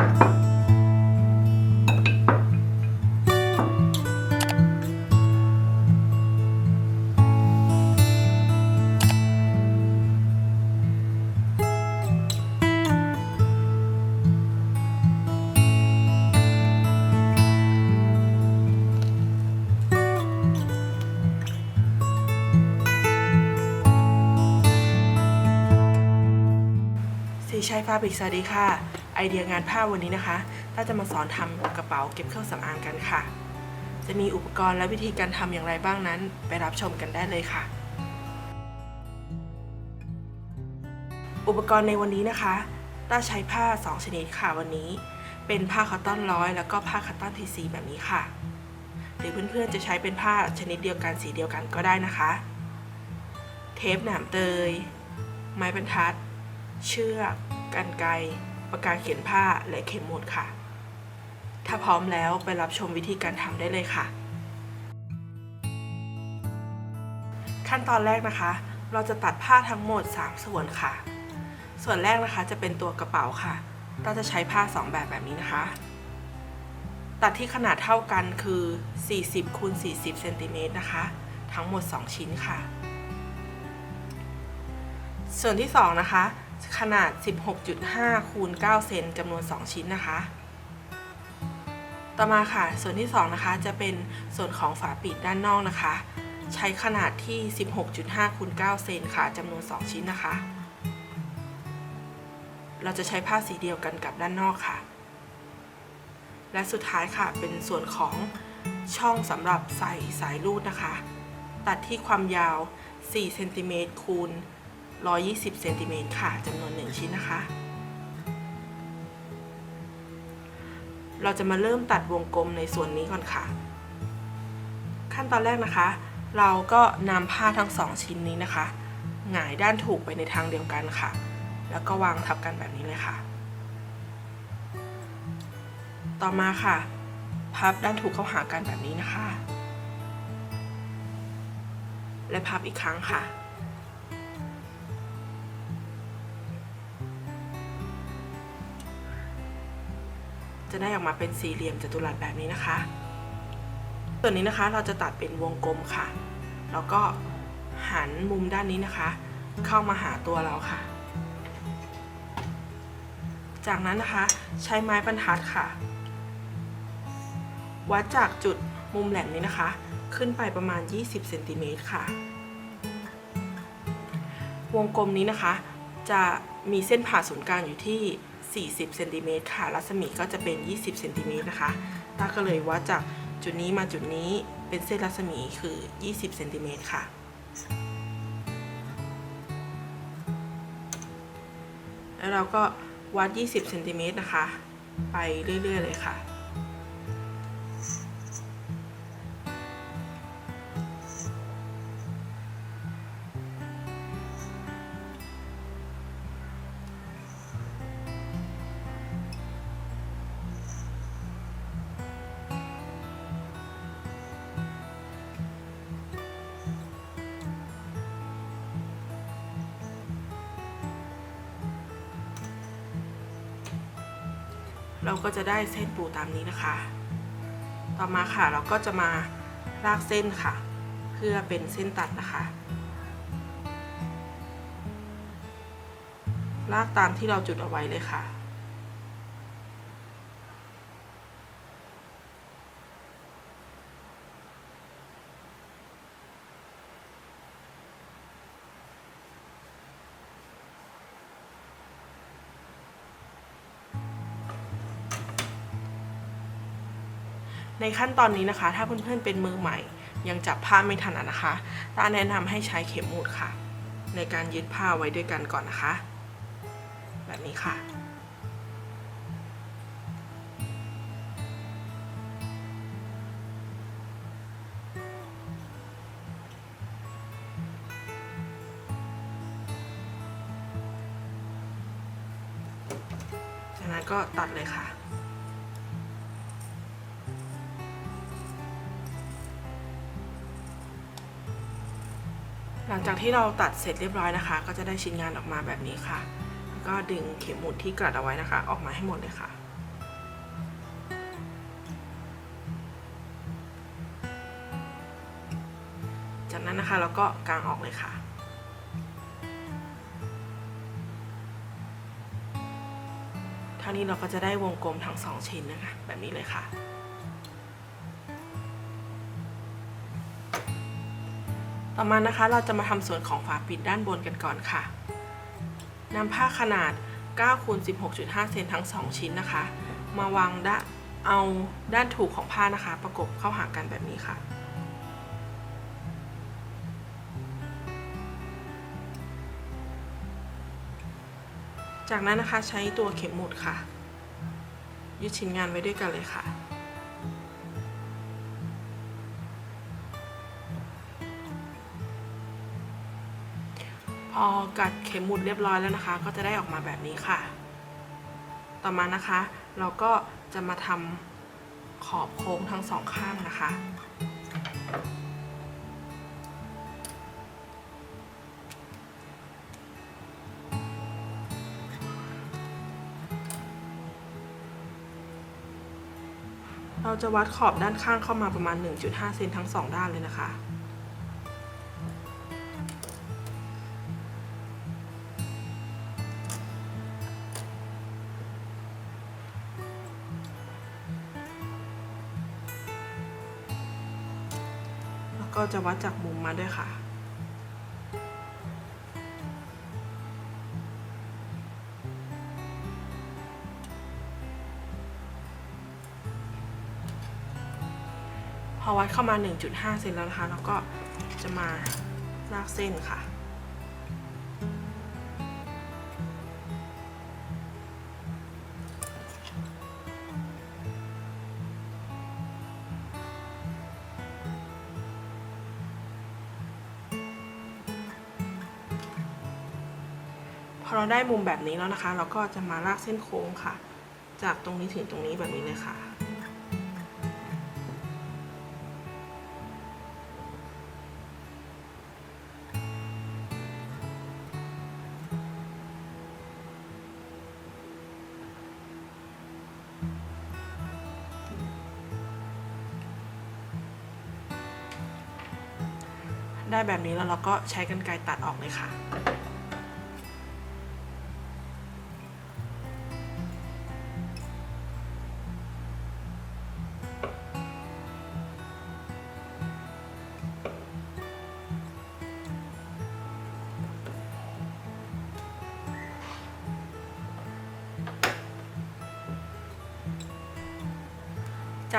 สีชัยฟาบริกสวัสดีค่ะ ไอเดียงานผ้าวันนี้นะคะเราจะมาสอนทำกระเป๋าเก็บเครื่องสำอางกันค่ะ จะมีอุปกรณ์และวิธีการทำอย่างไรบ้างนั้น ไปรับชมกันได้เลยค่ะ อุปกรณ์ในวันนี้นะคะต้าใช้ผ้า 2 ชนิดค่ะวันนี้ เป็นผ้าคอตตอนร้อยแล้วก็ผ้าคอตตอนทีซีแบบนี้ค่ะ หรือเพื่อนๆจะใช้เป็นผ้าชนิดเดียวกันสีเดียวกันก็ได้นะคะ เทปหนามเตย ไม้บรรทัด เชือกกันไกร ปากกาเขียนผ้าและเข็มหมุดค่ะ ถ้าพร้อมแล้วไปรับชมวิธีการทำได้เลยค่ะ ขั้นตอนแรกนะคะ เราจะตัดผ้าทั้งหมด 3 ส่วนค่ะ ส่วนแรกนะคะจะเป็นตัวกระเป๋าค่ะ เราจะใช้ผ้า 2 แบบแบบนี้นะคะ ตัดที่ขนาดเท่ากันคือ 40คูณ40เซนติเมตรนะคะ ทั้งหมด 2 ชิ้นค่ะ ส่วนที่ 2 นะคะ ขนาด 16.5 คูณ 9 เซนจำนวน 2 ชิ้นนะคะ ต่อมาค่ะ ส่วนที่ 2 นะคะ จะเป็นส่วนของฝาปิดด้านนอกนะคะ ใช้ขนาดที่ 16.5 คูณ 9 เซนค่ะจำนวน 2 ชิ้นนะคะ เราจะใช้ผ้าสีเดียวกันกับด้านนอกค่ะ และสุดท้ายค่ะ เป็นส่วนของช่องสำหรับใส่สายรูดนะคะ ตัดที่ความยาว 4 เซนติเมตรคูณ 120เซนติเมตรค่ะจำนวน 1 ชิ้นนะคะ เราจะมาเริ่มตัดวงกลมในส่วนนี้ก่อนค่ะ ขั้นตอนแรกนะคะ เราก็นำผ้าทั้งสองชิ้นนี้นะคะหงายด้านถูกไปในทางเดียวกันค่ะ แล้วก็วางทับกันแบบนี้เลยค่ะ ต่อมาค่ะ พับด้านถูกเข้าหากันแบบนี้นะคะ และพับอีกครั้งค่ะ จะได้ออกมาเป็นสี่เหลี่ยมจัตุรัสแบบนี้นะคะ ส่วนนี้นะคะเราจะตัดเป็นวงกลมค่ะ แล้วก็หันมุมด้านนี้นะคะ เข้ามาหาตัวเราค่ะ จากนั้นนะคะใช้ไม้บรรทัดค่ะ วัดจากจุดมุมแหลมนี้นะคะ ขึ้นไปประมาณ 20เซนติเมตรค่ะ วงกลมนี้นะคะ จะมีเส้นผ่าศูนย์กลางอยู่ที่ 40เซนติเมตรค่ะ รัศมีก็จะเป็น 20เซนติเมตรนะคะตาก็เลยวัดจากจุดนี้มาจุดนี้เป็นเส้นรัศมีคือ 20เซนติเมตรค่ะ แล้วเราก็วัด 20เซนติเมตรนะคะ ไปเรื่อย ๆ เลยค่ะ ก็จะได้เส้นปูตามนี้นะคะ ต่อมาค่ะเราก็จะมาลากเส้นค่ะ เพื่อเป็นเส้นตัดนะคะ ลากตามที่เราจุดเอาไว้เลยค่ะ ในขั้นตอนนี้นะคะ ถ้าเพื่อนๆเป็นมือใหม่ ยังจับผ้าไม่ถนัดนะคะตาแนะนำให้ใช้เข็มหมุดค่ะ ในการยึดผ้าไว้ด้วยกันก่อนนะคะ แบบนี้ค่ะ ที่เราตัดเสร็จเรียบร้อยนะคะ ก็จะได้ชิ้นงานออกมาแบบนี้ค่ะ ก็ดึงเข็มหมุดที่กลัดเอาไว้นะคะ ออกมาให้หมดเลยค่ะ จากนั้นนะคะเราก็กางออกเลยค่ะท่านี้เราก็จะได้วงกลมทั้งสองชิ้นนะคะ แบบนี้เลยค่ะ ต่อมานะคะเราจะมาทำส่วนของฝาปิดด้านบนกันก่อนค่ะนำผ้าขนาด9คูณ16.5 เซนทั้ง 2 ชิ้นนะคะ มาวางด้านเอาด้านถูกของผ้านะคะ ประกบเข้าหากันแบบนี้ค่ะ จากนั้นนะคะใช้ตัวเข็มหมุดค่ะ ยึดชิ้นงานไว้ด้วยกันเลยค่ะ อกัดเข็มหมุดเรียบร้อยแล้วนะคะ ก็จะได้ออกมาแบบนี้ค่ะ ต่อมานะคะ เราก็จะมาทำขอบโค้งทั้งสองข้างนะคะเราจะวัดขอบด้านข้างเข้ามาประมาณ 1.5 เซนทั้งสองด้านเลยนะคะ ก็จะวัดจากมุมมาด้วยค่ะ พอวัดเข้ามา 1.5 เซนแล้วนะคะ แล้วก็จะมาลากเส้นค่ะ ได้มุมแบบนี้แล้วนะคะ เราก็จะมาลากเส้นโค้งค่ะ จากตรงนี้ถึงตรงนี้แบบนี้เลยค่ะ ได้แบบนี้แล้วเราก็ใช้กรรไกรตัดออกเลยค่ะ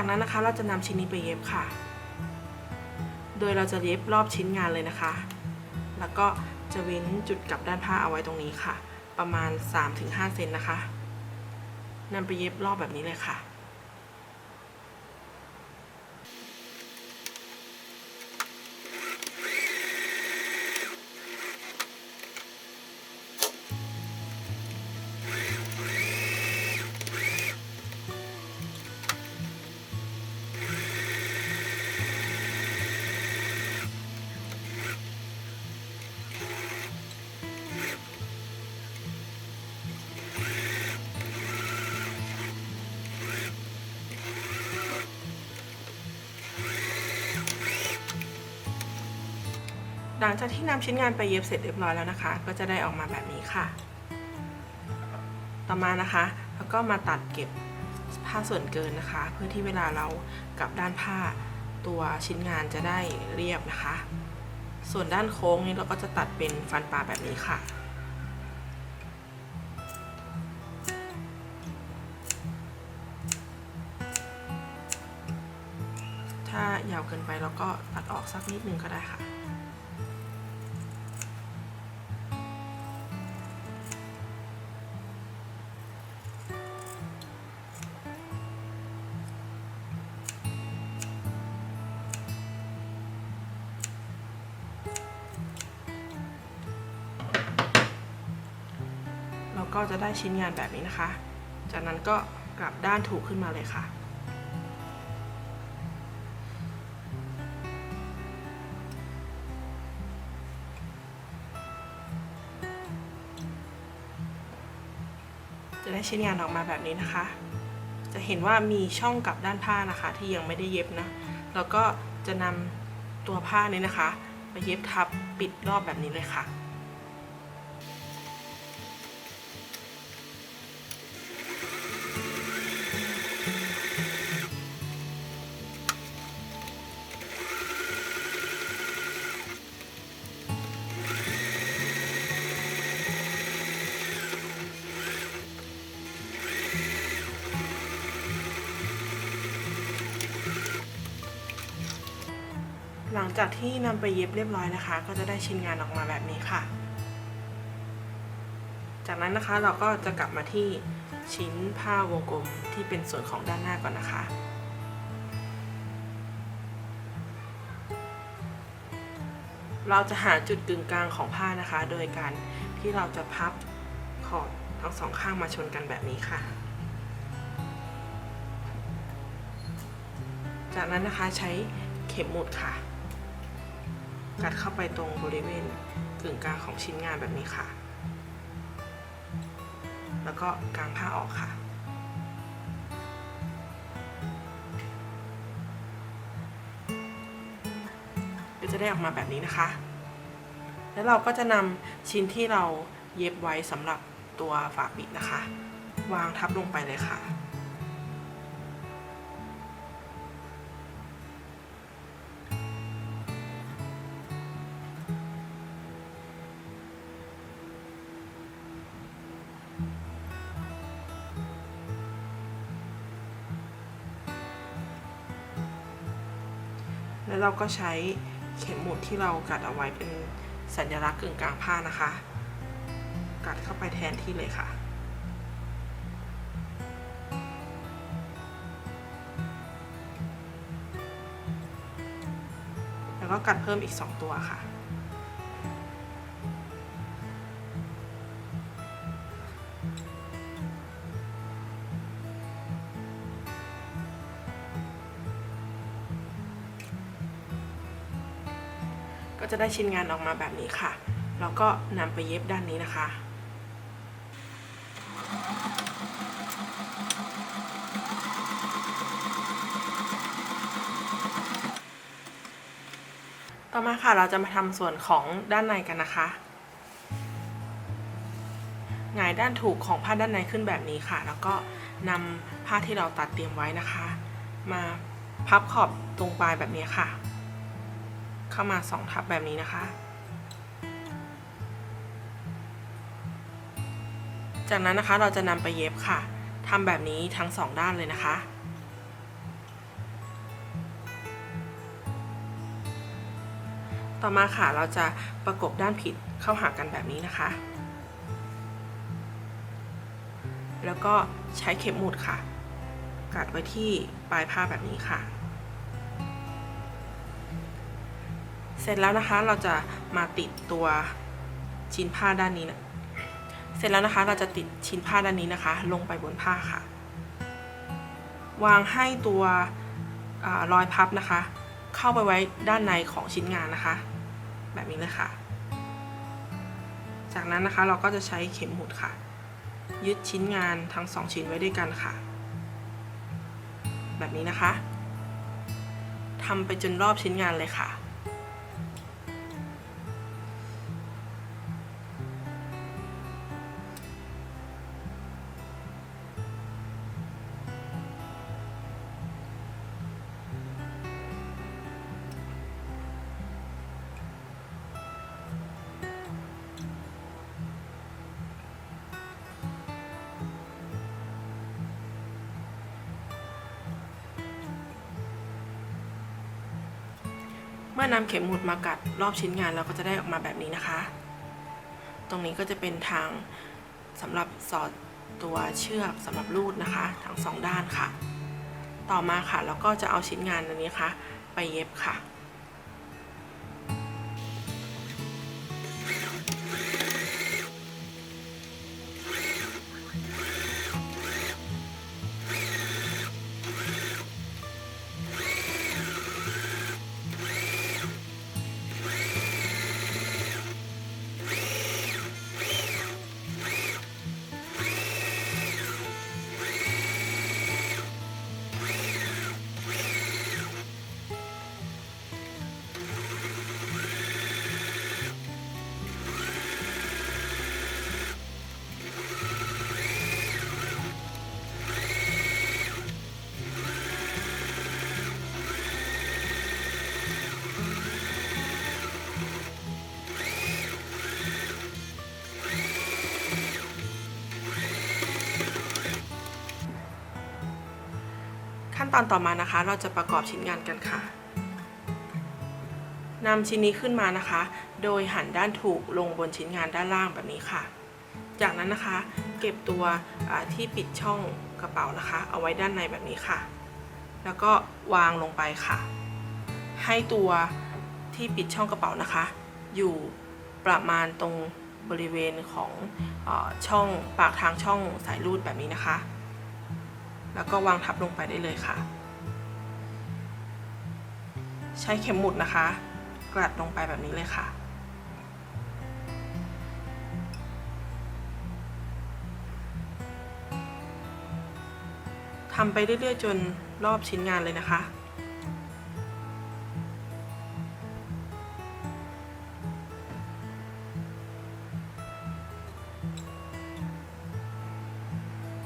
จากนั้นนะคะเราจะนำชิ้นนี้ไปเย็บค่ะ โดยเราจะเย็บรอบชิ้นงานเลยนะคะ แล้วก็จะเว้นจุดกลับด้านผ้าเอาไว้ตรงนี้ค่ะ ประมาณ 3-5เซนนะคะนำไปเย็บรอบแบบนี้เลยค่ะ หลังจากที่นำชิ้นงานไปเย็บเสร็จเรียบร้อยแล้วนะคะ ก็จะได้ออกมาแบบนี้ค่ะ ต่อมานะคะ แล้วก็มาตัดเก็บผ้าส่วนเกินนะคะ เพื่อที่เวลาเรากลับด้านผ้าตัวชิ้นงานจะได้เรียบนะคะ ส่วนด้านโค้งนี้เราก็จะตัดเป็นฟันปลาแบบนี้ค่ะถ้ายาวเกินไปเราก็ตัดออกสักนิดนึงก็ได้ค่ะ ชิ้นงานแบบนี้นะคะ จากนั้นก็กลับด้านถูกขึ้นมาเลยค่ะ จะได้ชิ้นงานออกมาแบบนี้นะคะ จะเห็นว่ามีช่องกลับด้านผ้านะคะ ที่ยังไม่ได้เย็บนะ แล้วก็จะนำตัวผ้านี้นะคะไปเย็บทับปิดรอบแบบนี้เลยค่ะ ที่นำไปเย็บเรียบร้อยนะคะ ก็จะได้ชิ้นงานออกมาแบบนี้ค่ะ จากนั้นนะคะเราก็จะกลับมาที่ชิ้นผ้าวงกลมที่เป็นส่วนของด้านหน้าก่อนนะคะเราจะหาจุดกึ่งกลางของผ้านะคะ โดยการที่เราจะพับขอบทั้งสองข้างมาชนกันแบบนี้ค่ะ จากนั้นนะคะใช้เข็มหมุดค่ะ กัดเข้าไปตรงบริเวณกึ่งกลางของชิ้นงานแบบนี้ค่ะ แล้วก็กางผ้าออกค่ะ ก็จะได้ออกมาแบบนี้นะคะ แล้วเราก็จะนำชิ้นที่เราเย็บไว้สำหรับตัวฝาปิดนะคะ วางทับลงไปเลยค่ะ เราก็ใช้เข็มหมุดที่เรากัดเอาไว้เป็นสัญลักษณ์กึ่งกลางผ้านะคะ กัดเข้าไปแทนที่เลยค่ะ แล้วก็กัดเพิ่มอีก 2 ตัวค่ะ ก็จะได้ชิ้นงานออกมาแบบนี้ค่ะแล้วก็นำไปเย็บด้านนี้นะคะต่อมาค่ะเราจะมาทำส่วนของด้านในกันนะคะหงายด้านถูกของผ้าด้านในขึ้นแบบนี้ค่ะ แล้วก็นำผ้าที่เราตัดเตรียมไว้นะคะ มาพับขอบตรงปลายแบบนี้ค่ะ เข้ามาสองทับแบบนี้นะคะ จากนั้นนะคะเราจะนำไปเย็บค่ะทำแบบนี้ทั้งสองด้านเลยนะคะต่อมาค่ะเราจะประกบด้านผิดเข้าหากันแบบนี้นะคะ แล้วก็ใช้เข็มหมุดค่ะ กัดไว้ที่ปลายผ้าแบบนี้ค่ะ เสร็จแล้วนะคะเราจะมาติดตัวชิ้นผ้าด้านนี้นะเสร็จแล้วนะคะเราจะติดชิ้นผ้าด้านนี้นะคะ ลงไปบนผ้าค่ะ วางให้ตัวอรอยพับนะคะ เข้าไปไว้ด้านในของชิ้นงานนะคะ แบบนี้เลยค่ะ จากนั้นนะคะเราก็จะใช้เข็มหมุดค่ะ ยึดชิ้นงานทั้งสองชิ้นไว้ด้วยกันค่ะ แบบนี้นะคะทำไปจนรอบชิ้นงานเลยค่ะ มื่อนำเข็มหมุดมากัดรอบชิ้นงานเราก็จะได้ออกมาแบบนี้นะคะ ตรงนี้ก็จะเป็นทางสำหรับสอดตัวเชือกสำหรับรูดนะคะ ทั้งสองด้านค่ะ ต่อมาค่ะเราก็จะเอาชิ้นงานอันนี้ค่ะ ไปเย็บค่ะ ตอนต่อมานะคะ เราจะประกอบชิ้นงานกันค่ะนำชิ้นนี้ขึ้นมานะคะ โดยหันด้านถูกลงบนชิ้นงานด้านล่างแบบนี้ค่ะ จากนั้นนะคะ เก็บตัวที่ปิดช่องกระเป๋านะคะ เอาไว้ด้านในแบบนี้ค่ะ แล้วก็วางลงไปค่ะ ให้ตัวที่ปิดช่องกระเป๋านะคะ อยู่ประมาณตรงบริเวณของอช่องปากทางช่องสายรูดแบบนี้นะคะ แล้วก็วางทับลงไปได้เลยค่ะ ใช้เข็มหมุดนะคะ กลัดลงไปแบบนี้เลยค่ะ ทำไปเรื่อยๆจนรอบชิ้นงานเลยนะคะ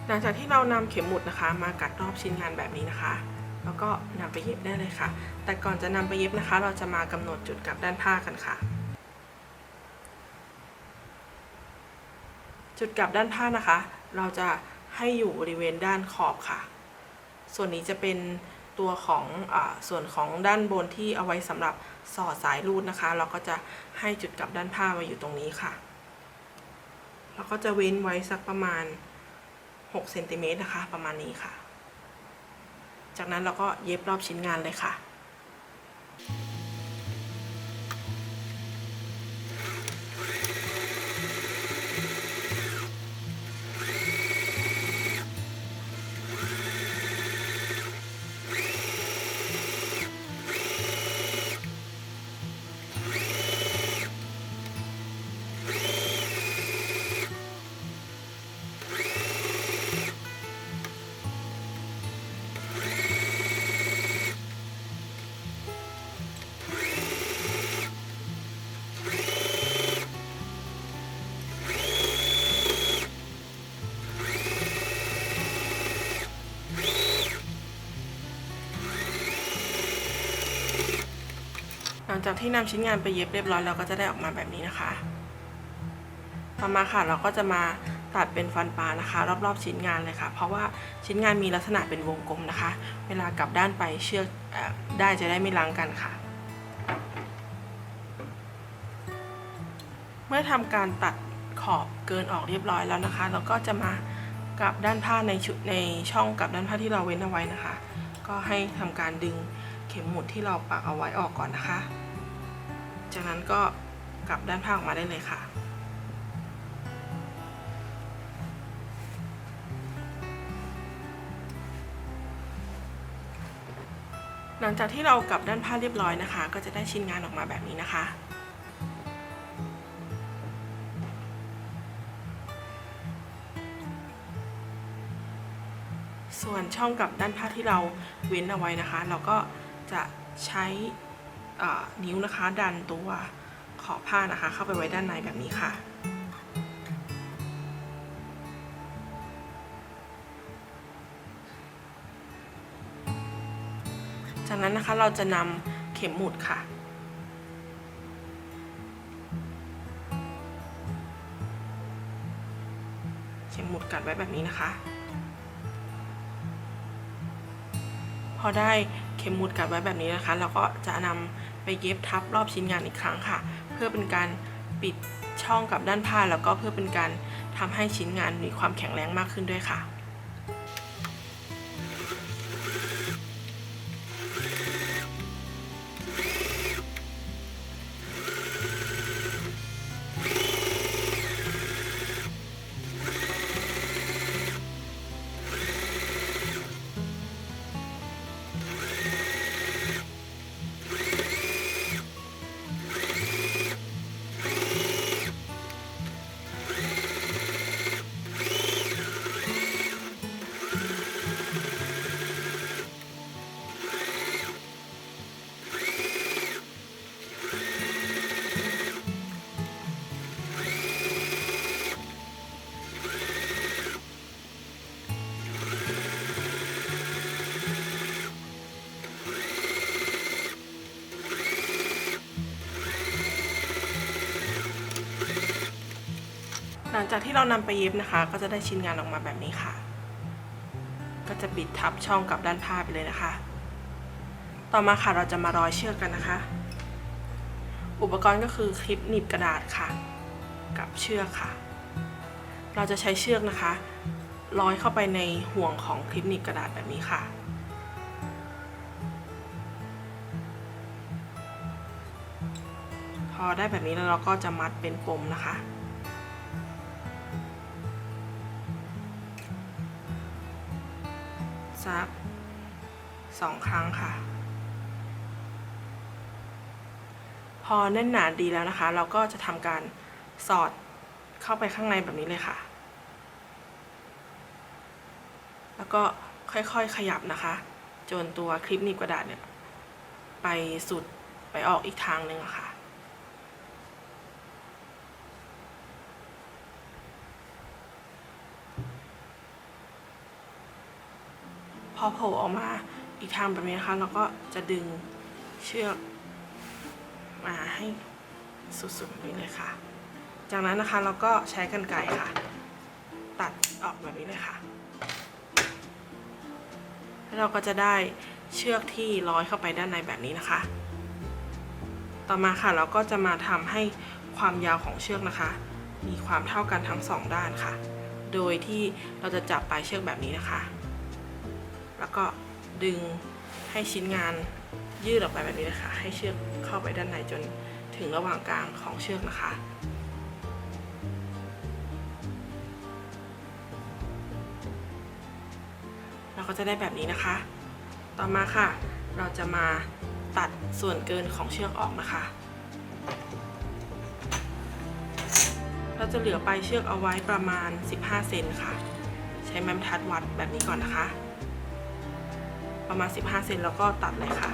หลังจากที่เรานำเข็มหมุดนะคะ มากัดรอบชิ้นงานแบบนี้นะคะ แล้วก็นำไปเย็บได้เลยค่ะ แต่ก่อนจะนำไปเย็บนะคะ เราจะมากำหนดจุดกลับด้านผ้ากันค่ะ จุดกลับด้านผ้านะคะ เราจะให้อยู่บริเวณด้านขอบค่ะ ส่วนนี้จะเป็นตัวของอส่วนของด้านบนที่เอาไว้สำหรับสอดสายรูดนะคะ เราก็จะให้จุดกลับด้านผ้าไว้อยู่ตรงนี้ค่ะเราก็จะเว้นไว้สักประมาณ 6เซนติเมตรนะคะ ประมาณนี้ค่ะ จากนั้นเราก็เย็บรอบชิ้นงานเลยค่ะ จากที่นำชิ้นงานไปเย็บเรียบร้อยเราก็จะได้ออกมาแบบนี้นะคะ ต่อมาค่ะเราก็จะมาตัดเป็นฟันปลานะคะ รอบๆชิ้นงานเลยค่ะ เพราะว่าชิ้นงานมีลักษณะเป็นวงกลมนะคะ เวลากลับด้านไปเชือกได้จะได้ไม่ล้างกันค่ะ เมื่อทำการตัดขอบเกินออกเรียบร้อยแล้วนะคะ เราก็จะมากลับด้านผ้าในชุดในช่องกลับด้านผ้าที่เราเว้นเอาไว้นะคะ ก็ให้ทำการดึงเข็มหมุดที่เราปักเอาไว้ออกก่อนนะคะ จากนั้นก็กลับด้านผ้าออกมาได้เลยค่ะ หลังจากที่เรากลับด้านผ้าเรียบร้อยนะคะ ก็จะได้ชิ้นงานออกมาแบบนี้นะคะส่วนช่องกับด้านผ้าที่เราเว้นเอาไว้นะคะ เราก็จะใช้ นิ้วนะคะ ดันตัวขอบผ้านะคะ เข้าไปไว้ด้านในแบบนี้ค่ะ จากนั้นนะคะเราจะนำเข็มหมุดค่ะเข็มหมุดกัดไว้แบบนี้นะคะ พอได้เข็มหมุดกัดไว้แบบนี้นะคะ เราก็จะนำ ไปเย็บทับรอบชิ้นงานอีกครั้งค่ะ เพื่อเป็นการปิดช่องกับด้านผ้าแล้วก็เพื่อเป็นการทำให้ชิ้นงานมีความแข็งแรงมากขึ้นด้วยค่ะ เรานำไปเย็บนะคะ ก็จะได้ชิ้นงานออกมาแบบนี้ค่ะ ก็จะปิดทับช่องกับด้านผ้าไปเลยนะคะ ต่อมาค่ะเราจะมาร้อยเชือกกันนะคะ อุปกรณ์ก็คือคลิปหนีบกระดาษค่ะ กับเชือกค่ะ เราจะใช้เชือกนะคะร้อยเข้าไปในห่วงของคลิปหนีบกระดาษแบบนี้ค่ะพอได้แบบนี้แล้วเราก็จะมัดเป็นปมนะคะ สักสองครั้งค่ะ พอแน่นหนาดีแล้วนะคะ เราก็จะทำการสอดเข้าไปข้างในแบบนี้เลยค่ะ แล้วก็ค่อยๆขยับนะคะ จนตัวคลิปหนีบกระดาษเนี่ย ไปสุดไปออกอีกทางหนึ่งะค่ะ อโผล่ออกมาอีกทางแบบนี้นะคะเราก็จะดึงเชือกมาให้สุดๆแบบนี้เลยค่ะ จากนั้นนะคะเราก็ใช้กรรไกรค่ะ ตัดออกแบบนี้เลยค่ะแล้วเราก็จะได้เชือกที่ร้อยเข้าไปด้านในแบบนี้นะคะ ต่อมาค่ะเราก็จะมาทำให้ความยาวของเชือกนะคะ มีความเท่ากันทั้งสองด้านค่ะ โดยที่เราจะจับปลายเชือกแบบนี้นะคะ แล้วก็ดึงให้ชิ้นงานยืดออกไปแบบนี้นะคะ ให้เชือกเข้าไปด้านในจนถึงระหว่างกลางของเชือกนะคะ เราก็จะได้แบบนี้นะคะ ต่อมาค่ะ เราจะมาตัดส่วนเกินของเชือกออกนะคะ เราจะเหลือปลายเชือกเอาไว้ประมาณ 15 เซนค่ะ ใช้แมมทัดวัดแบบนี้ก่อนนะคะ ประมาณ 15 เซนแล้วก็ตัดเลยค่ะ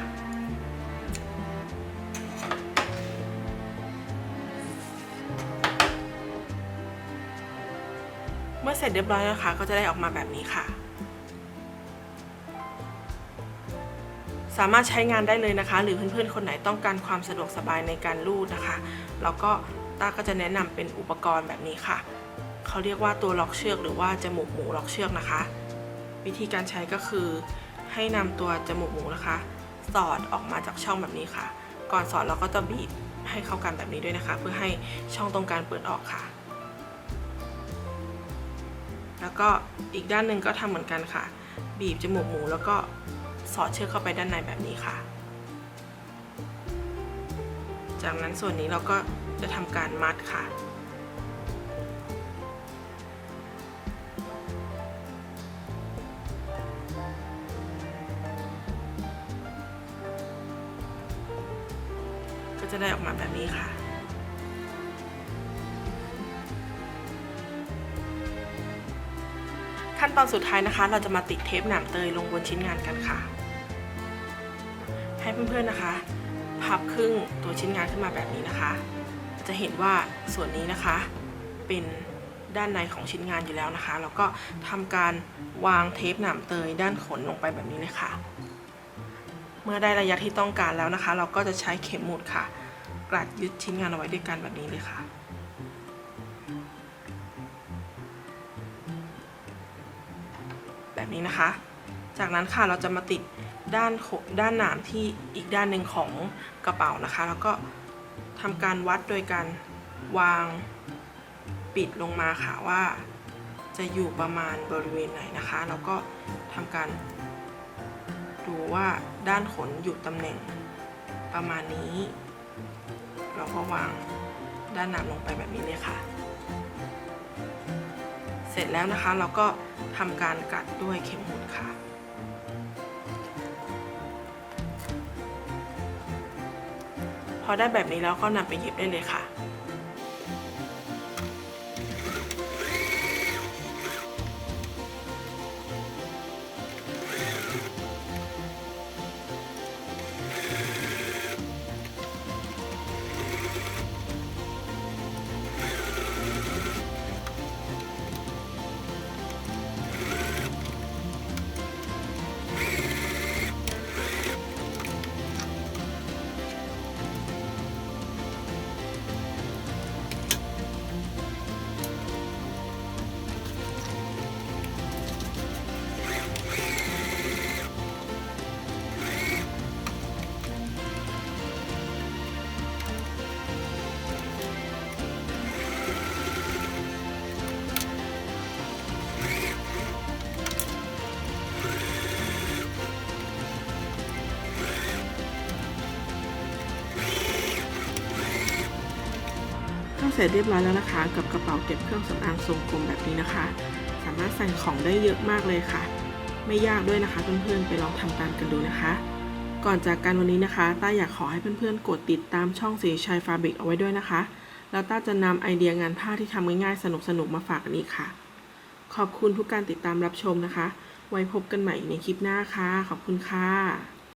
เมื่อเสร็จเรียบร้อยนะคะ ก็จะได้ออกมาแบบนี้ค่ะ สามารถใช้งานได้เลยนะคะ หรือเพื่อนๆ คนไหนต้องการความสะดวกสบายในการรูดนะคะ แล้วก็ต้าก็จะแนะนำเป็นอุปกรณ์แบบนี้ค่ะเขาเรียกว่าตัวล็อกเชือกหรือว่าจมูกหมูล็อกเชือกนะคะ วิธีการใช้ก็คือ ให้นำตัวจมูกหมูนะคะ สอดออกมาจากช่องแบบนี้ค่ะ ก่อนสอดเราก็จะบีบให้เข้ากันแบบนี้ด้วยนะคะ เพื่อให้ช่องตรงกลางเปิดออกค่ะ แล้วก็อีกด้านหนึ่งก็ทำเหมือนกันค่ะ บีบจมูกหมูแล้วก็สอดเชือกเข้าไปด้านในแบบนี้ค่ะ จากนั้นส่วนนี้เราก็จะทำการมัดค่ะ อนสุดท้ายนะคะ เราจะมาติดเทปหนามเตยลงบนชิ้นงานกันค่ะ ให้เพื่อนๆนะคะ พับครึ่งตัวชิ้นงานขึ้นมาแบบนี้นะคะ จะเห็นว่าส่วนนี้นะคะ เป็นด้านในของชิ้นงานอยู่แล้วนะคะ แล้วก็ทำการวางเทปหนามเตยด้านขนลงไปแบบนี้เลยค่ะ เมื่อได้ระยะที่ต้องการแล้วนะคะ เราก็จะใช้เข็มหมุดค่ะ กลัดยึดชิ้นงานเอาไว้ด้วยกันแบบนี้เลยค่ะ นี้นะคะ จากนั้นค่ะเราจะมาติดด้านด้านหนามที่อีกด้านหนึ่งของกระเป๋านะคะ แล้วก็ทำการวัดโดยการวางปิดลงมาค่ะว่า จะอยู่ประมาณบริเวณไหนนะคะ แล้วก็ทำการ ดูว่าด้านขนอยู่ตำแหน่งประมาณนี้ เราก็วางด้านหนามลงไปแบบนี้เลยค่ะ เสร็จแล้วนะคะเราก็ ทำการกัดด้วยเข็มหมุดค่ะ พอได้แบบนี้แล้วก็นำไปเย็บได้เลยค่ะ ร็จเรียบร้อยแล้วนะคะ กับกระเป๋าเก็บเครื่องสำอางทรงกลมแบบนี้นะคะ สามารถใส่ของได้เยอะมากเลยค่ะ ไม่ยากด้วยนะคะเพื่อนๆไปลองทำตามกันดูนะคะ ก่อนจากกันวันนี้นะคะต้าอยากขอให้เพื่อนๆ กดติดตามช่องสีชัยฟาบิกเอาไว้ด้วยนะคะ แล้วต้าจะนำไอเดียงานผ้าที่ทำง่ายๆสนุกๆมาฝากกันอีกค่ะ ขอบคุณทุกการติดตามรับชมนะคะ ไว้พบกันใหม่ในคลิปหน้าค่ะ ขอบคุณค่ะ